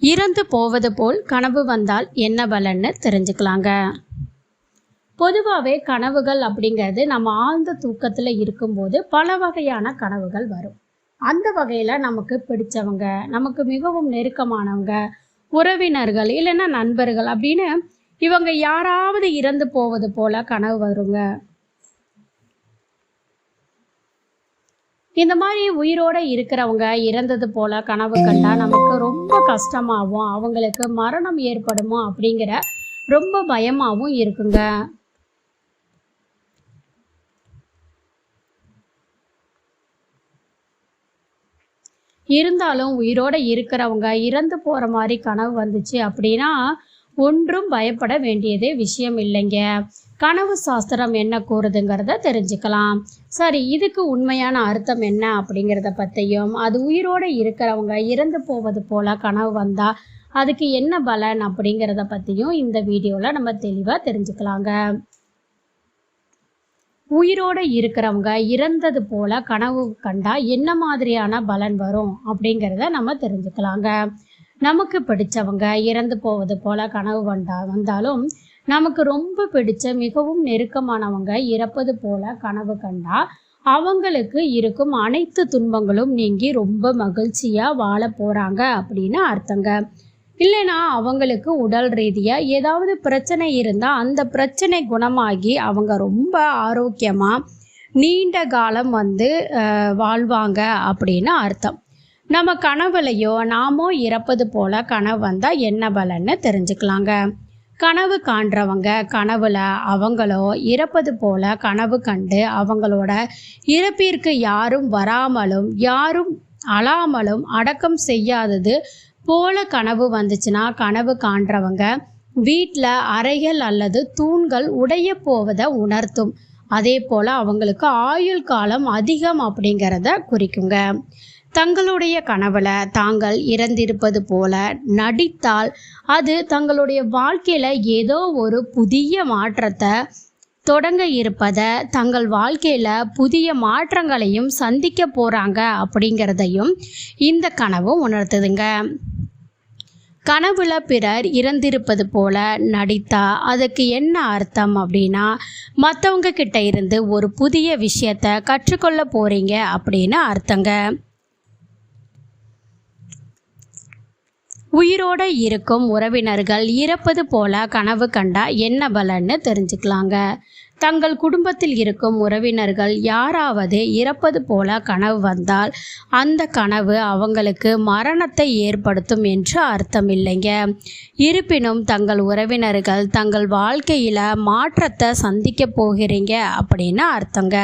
இறந்து போவது போல் கனவு வந்தால் என்ன பலன்னு தெரிஞ்சுக்கலாங்க. பொதுவாகவே கனவுகள் அப்படிங்கிறது நம்ம ஆழ்ந்த தூக்கத்தில் இருக்கும்போது பல வகையான கனவுகள் வரும். அந்த வகையில் நமக்கு பிடிச்சவங்க நமக்கு மிகவும் நெருக்கமானவங்க உறவினர்கள் இல்லைன்னா நண்பர்கள் அப்படின்னு இவங்க யாராவது இறந்து போவது போல கனவு வருங்க. இந்த மாதிரி உயிரோட இருக்கிறவங்க இறந்தது போல கனவு கண்டா நமக்கு ரொம்ப கஷ்டமாகவும் அவங்களுக்கு மரணம் ஏற்படுமோ அப்படிங்கிற ரொம்ப பயமாகவும் இருக்குங்க. இருந்தாலும் உயிரோட இருக்கிறவங்க இறந்து போற மாதிரி கனவு வந்துச்சு அப்படின்னா ஒன்றும் பயப்பட வேண்டியதே விஷயம் இல்லைங்க. கனவு சாஸ்திரம் என்ன கூறுதுங்கிறத தெரிஞ்சுக்கலாம். சரி இதுக்கு உண்மையான அர்த்தம் என்ன அப்படிங்கிறத பற்றியும் அது உயிரோடு இருக்கிறவங்க இறந்து போவது போல கனவு வந்தா அதுக்கு என்ன பலன் அப்படிங்கிறத பற்றியும் இந்த வீடியோவில் நம்ம தெளிவாக தெரிஞ்சுக்கலாங்க. உயிரோடு இருக்கிறவங்க இறந்தது போல கனவு கண்டா என்ன மாதிரியான பலன் வரும் அப்படிங்கிறத நம்ம தெரிஞ்சுக்கலாங்க. நமக்கு பிடிச்சவங்க இறந்து போவது போல கனவு வந்தா வந்தாலும் நமக்கு ரொம்ப பிடிச்ச மிகவும் நெருக்கமானவங்க இறப்பது போல கனவு கண்டா அவங்களுக்கு இருக்கும் அனைத்து துன்பங்களும் நீங்கி ரொம்ப மகிழ்ச்சியா வாழ போறாங்க அப்படின்னு அர்த்தங்க. இல்லைனா அவங்களுக்கு உடல் ரீதியாக ஏதாவது பிரச்சனை இருந்தால் அந்த பிரச்சனை குணமாகி அவங்க ரொம்ப ஆரோக்கியமாக நீண்ட காலம் வந்து வாழ்வாங்க அப்படின்னு அர்த்தம். நம்ம கனவுலையோ நாமோ இறப்பது போல கனவு வந்தால் என்ன பலன்னு தெரிஞ்சுக்கலாங்க. கனவு காண்றவங்க கனவுல அவங்களோ இறப்பது போல கனவு கண்டு அவங்களோட இறப்பிற்கு யாரும் வராமலும் யாரும் அழாமலும் அடக்கம் செய்யாதது போல கனவு வந்துச்சுன்னா கனவு காண்றவங்க வீட்டில் அறைகள் அல்லது தூண்கள் உடைய போவதை உணர்த்தும். அதே போல் அவங்களுக்கு ஆயுள் காலம் அதிகம் அப்படிங்கிறத குறிக்குங்க. தங்களுடைய கனவுல தாங்கள் இறந்திருப்பது போல நடித்தால் அது தங்களுடைய வாழ்க்கையில் ஏதோ ஒரு புதிய மாற்றத்தை தொடங்க இருப்பதை தங்கள் வாழ்க்கையில் புதிய மாற்றங்களையும் சந்திக்க போகிறாங்க அப்படிங்கிறதையும் இந்த கனவு உணர்த்துதுங்க. கனவுல பிறர் இறந்திருப்பது போல நடித்தா அதுக்கு என்ன அர்த்தம் அப்படின்னா மற்றவங்க கிட்ட இருந்து ஒரு புதிய விஷயத்த கற்றுக்கொள்ள போறீங்க அப்படின்னு அர்த்தங்க. உயிரோடு இருக்கும் உறவினர்கள் இறப்பது போல கனவு கண்டா என்ன பலன்னு தெரிஞ்சுக்கலாங்க. தங்கள் குடும்பத்தில் இருக்கும் உறவினர்கள் யாராவது இறப்பது போல கனவு வந்தால் அந்த கனவு அவங்களுக்கு மரணத்தை ஏற்படுத்தும் என்று அர்த்தம் இல்லைங்க இருப்பினும் தங்கள் உறவினர்கள் தங்கள் வாழ்க்கையில் மாற்றத்தை சந்திக்க போகிறீங்க அப்படின்னு அர்த்தங்க.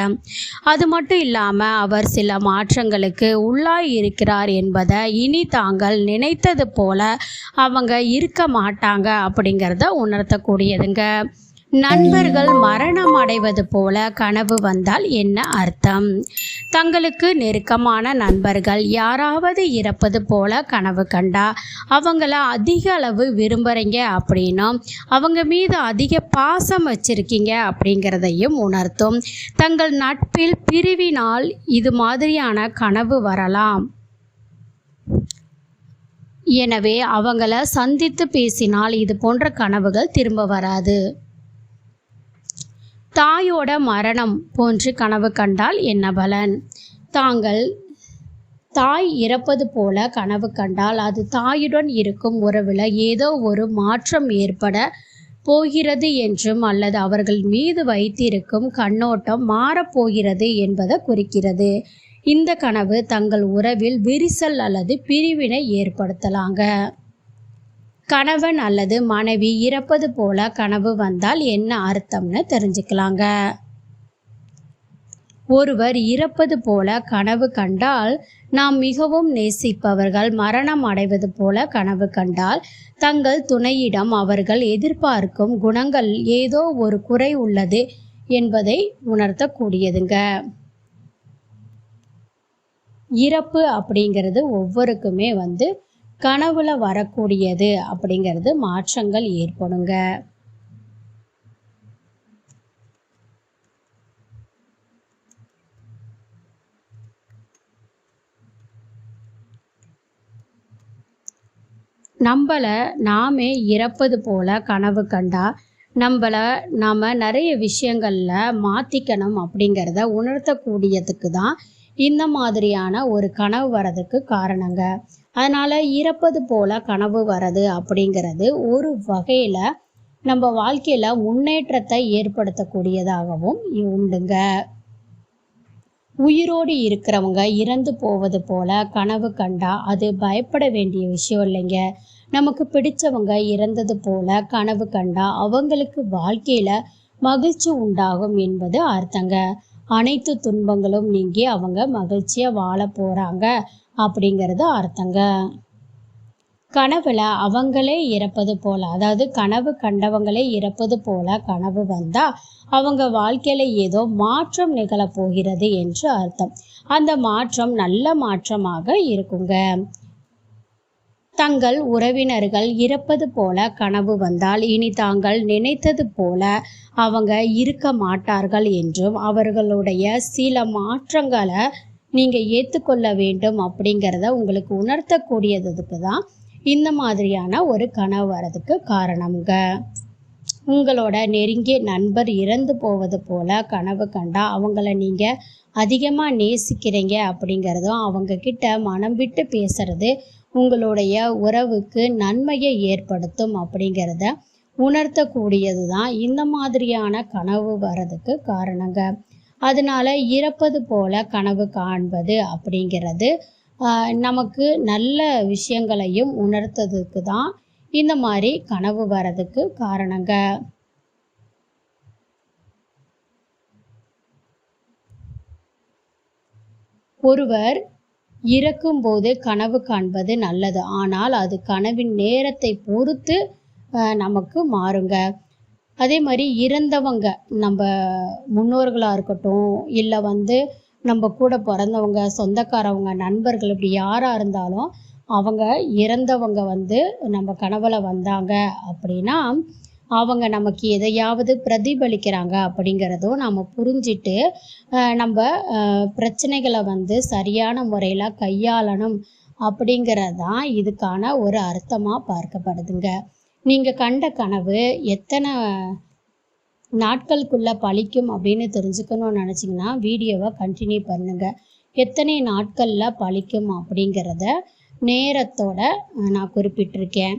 அது மட்டும் இல்லாமல் அவர் சில மாற்றங்களுக்கு உள்ளாய் இருக்கிறார் என்பதை இனி தாங்கள் நினைத்தது போல அவங்க இருக்க மாட்டாங்க அப்படிங்கிறத உணர்த்தக்கூடியதுங்க. நண்பர்கள் மரணம் அடைவது போல கனவு வந்தால் என்ன அர்த்தம்? தங்களுக்கு நெருக்கமான நண்பர்கள் யாராவது இறப்பது போல கனவு கண்டா அவங்கள அதிக அளவு விரும்புகிறீங்க அப்படின்னும் அவங்க மீது அதிக பாசம் வச்சிருக்கீங்க அப்படிங்கிறதையும் உணர்த்தும். தங்கள் நட்பில் பிரிவினால் இது மாதிரியான கனவு வரலாம். எனவே அவங்கள சந்தித்து பேசினால் இது போன்ற கனவுகள் திரும்ப வராது. தாயோட மரணம் போன்று கனவு கண்டால் என்ன பலன்? தாங்கள் தாய் இறப்பது போல கனவு கண்டால் அது தாயுடன் இருக்கும் உறவில் ஏதோ ஒரு மாற்றம் ஏற்பட போகிறது என்றும் அல்லது அவர்கள் மீது வைத்திருக்கும் கண்ணோட்டம் மாறப்போகிறது என்பதை குறிக்கிறது. இந்த கனவு தங்கள் உறவில் விரிசல் அல்லது பிரிவினை ஏற்படுத்தலாங்க. கணவன் அல்லது மனைவி இறப்பது போல கனவு வந்தால் என்ன அர்த்தம்னு தெரிஞ்சுக்கலாங்க. ஒருவர் இறப்பது போல கனவு கண்டால் நாம் மிகவும் நேசிப்பவர்கள் மரணம் அடைவது போல கனவு கண்டால் தங்கள் துணையிடம் அவர்கள் எதிர்பார்க்கும் குணங்கள் ஏதோ ஒரு குறை உள்ளது என்பதை உணர்த்தக்கூடியதுங்க. இறப்பு அப்படிங்கிறது ஒவ்வொருக்குமே வந்து கனவுல வரக்கூடியது அப்படிங்கிறது மாற்றங்கள் ஏற்படுங்க. நம்மளை நாமே இறப்பது போல கனவு கண்டா நம்மளை நாம் நிறைய விஷயங்களில் மாற்றிக்கணும் அப்படிங்கிறத உணர்த்தக்கூடியதுக்கு தான் இந்த மாதிரியான ஒரு கனவு வரதுக்கு காரணங்க. அதனால் இறப்பது போல கனவு வரது அப்படிங்கிறது ஒரு வகையில் நம்ம வாழ்க்கையில் முன்னேற்றத்தை ஏற்படுத்தக்கூடியதாகவும் உண்டுங்க. உயிரோடு இருக்கிறவங்க இறந்து போவது போல கனவு கண்டா அது பயப்பட வேண்டிய விஷயம் இல்லைங்க. நமக்கு பிடிச்சவங்க இறந்தது போல கனவு கண்டா அவங்களுக்கு வாழ்க்கையில மகிழ்ச்சி உண்டாகும் என்பது அர்த்தங்க. அனைத்து துன்பங்களும் நீங்கி அவங்க மகிழ்ச்சியாக வாழ போகிறாங்க அப்படிங்கிறது அர்த்தங்க. கனவுல அவங்களே இறப்பது போல அதாவது கனவு கண்டவங்களே இறப்பது போல கனவு வந்தா அவங்க வாழ்க்கையில ஏதோ மாற்றம் நிகழப்போகிறது என்று அர்த்தம். அந்த மாற்றம் நல்ல மாற்றமாக இருக்குங்க. தங்கள் உறவினர்கள் இறப்பது போல கனவு வந்தால் இனி தாங்கள் நினைத்தது போல அவங்க இருக்க மாட்டார்கள் என்றும் அவர்களுடைய சில மாற்றங்களை நீங்கள் ஏற்றுக்கொள்ள வேண்டும் அப்படிங்கிறத உங்களுக்கு உணர்த்தக்கூடியதுக்கு தான் இந்த மாதிரியான ஒரு கனவு வரதுக்கு காரணம்ங்க. உங்களோட நெருங்கிய நண்பர் இறந்து போவது போல கனவு கண்டா அவங்கள நீங்கள் அதிகமாக நேசிக்கிறீங்க அப்படிங்கிறதும் அவங்க கிட்ட மனம் விட்டு பேசுறது உங்களுடைய உறவுக்கு நன்மையை ஏற்படுத்தும் அப்படிங்கிறத உணர்த்தக்கூடியது தான் இந்த மாதிரியான கனவு வர்றதுக்கு காரணங்க. அதனால இறப்பது போல கனவு காண்பது அப்படிங்கிறது நமக்கு நல்ல விஷயங்களையும் உணர்த்ததுக்கு தான் இந்த மாதிரி கனவு வர்றதுக்கு காரணங்க. ஒருவர் இறக்கும்போது கனவு காண்பது நல்லது. ஆனால் அது கனவின் நேரத்தை பொறுத்து நமக்கு மாறுங்க. அதே மாதிரி இறந்தவங்க நம்ம முன்னோர்களாக இருக்கட்டும் இல்லை வந்து நம்ம கூட பிறந்தவங்க சொந்தக்காரவங்க நண்பர்கள் இப்படி யாராக இருந்தாலும் அவங்க இறந்தவங்க வந்து நம்ம கனவுல வந்தாங்க அப்படின்னா அவங்க நமக்கு எதையாவது பிரதிபலிக்கிறாங்க அப்படிங்கிறதும் நாம் புரிஞ்சிட்டு நம்ம பிரச்சனைகளை வந்து சரியான முறையில் கையாளணும் அப்படிங்கிறது தான் இதுக்கான ஒரு அர்த்தமாக பார்க்கப்படுதுங்க. நீங்கள் கண்ட கனவு எத்தனை நாட்களுக்குள்ளே பழிக்கும் அப்படின்னு தெரிஞ்சுக்கணும்னு நினச்சிங்கன்னா வீடியோவை கண்டினியூ பண்ணுங்கள் எத்தனை நாட்களில் பழிக்கும் அப்படிங்கிறத நேரத்தோட நான் குறிப்பிட்டிருக்கேன்.